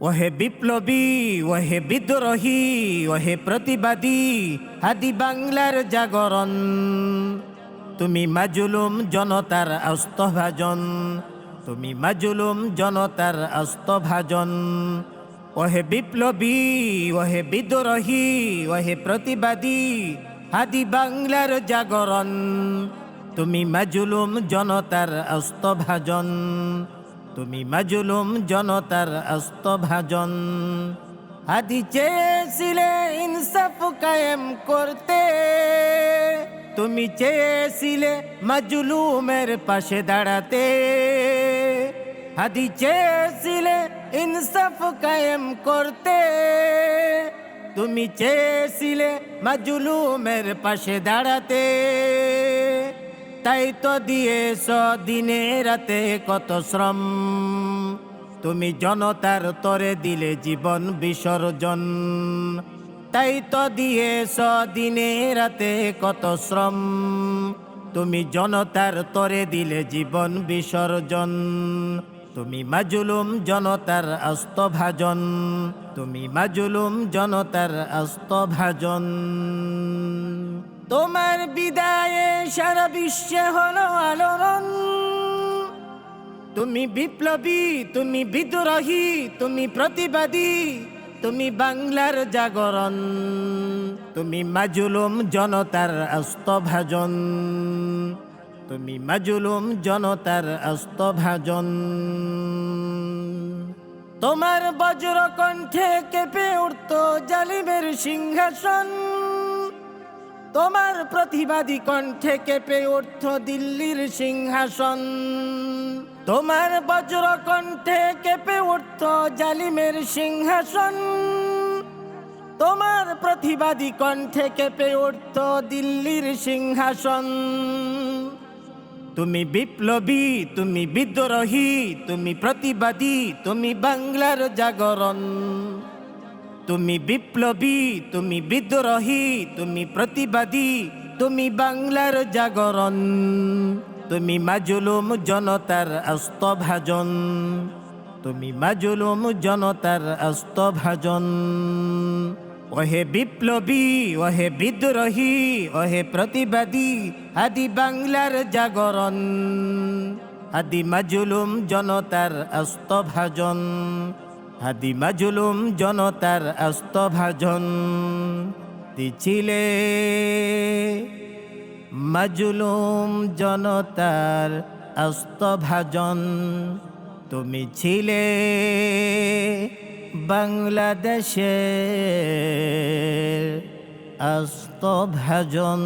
ওহে বিপ্লবী, ওহে বিদ্রোহী, ওহে প্রতিবাদী, হাদি বাংলার জাগরণ। তুমি মাজুলুম জনতার অস্তভাজন, তুমি মাজুলুম জনতার অস্তভাজন। ওহে বিপ্লবী, ওহে বিদ্রোহী, ওহে প্রতিবাদী, হাদি বাংলার জাগরণ। তুমি মাজুলুম জনতার অস্তভাজন। তুমি মাজুলুম জনতার অস্তভাজন আদি চেয়েছিলে ইনসাফ কায়েম করতে। তুমি চেয়েছিলে মাজুলুমের পাশে দাঁড়াতে। আদি চেয়েছিলে ইনসাফ কায়েম করতে। তুমি চেয়েছিলে মাজুলুমের পাশে দাঁড়াতে। তাই তো দিয়েছ দিনে রাতে কত শ্রম। তুমি জনতার তরে দিলে জীবন বিসর্জন। তাই তো দিয়েছ দিনে রাতে কত শ্রম। তুমি জনতার তরে দিলে জীবন বিসর্জন। তুমি মাজুলুম জনতার অস্তভাজন তুমি মাজুলুম জনতার অস্তভাজন তোমার বিদায়ে সারা বিশ্বে হলো আলোড়ন। তুমি বিপ্লবী, তুমি বিদ্রোহী, তুমি প্রতিবাদী, তুমি বাংলার জাগরণ। তুমি মাজুলুম জনতার অস্তভাজন। তুমি মাজুলুম জনতার অস্তভাজন। তোমার বজ্র কণ্ঠে কেঁপে উঠত জালিমের সিংহাসন। তোমার প্রতিবাদী কণ্ঠে কেঁপে উঠত দিল্লির সিংহাসন। তোমার বজ্র কণ্ঠে কেঁপে উঠত জালিমের সিংহাসন। তোমার প্রতিবাদী কণ্ঠে কেঁপে উঠত দিল্লির সিংহাসন। তুমি বিপ্লবী, তুমি বিদ্রোহী, তুমি প্রতিবাদী, তুমি বাংলার জাগরণ। তুমি বিপ্লবী, তুমি বিদ্রোহী, তুমি প্রতিবাদী, তুমি বাংলার জাগরণ, তুমি মাজুলুম জনতার অস্তভাজন তুমি মাজুলুম জনতার অস্তভাজন ওহে বিপ্লবী, ওহে বিদ্রোহী, ওহে প্রতিবাদী, আদি বাংলার জাগরণ, আদি মাজুলুম জনতার অস্তভাজন আদি মাজুলুম জনতার অস্তভাজন দিছিলে মাজুলুম জনতার অস্তভাজন তুমি ছিলে বাংলাদেশের অস্তভাজন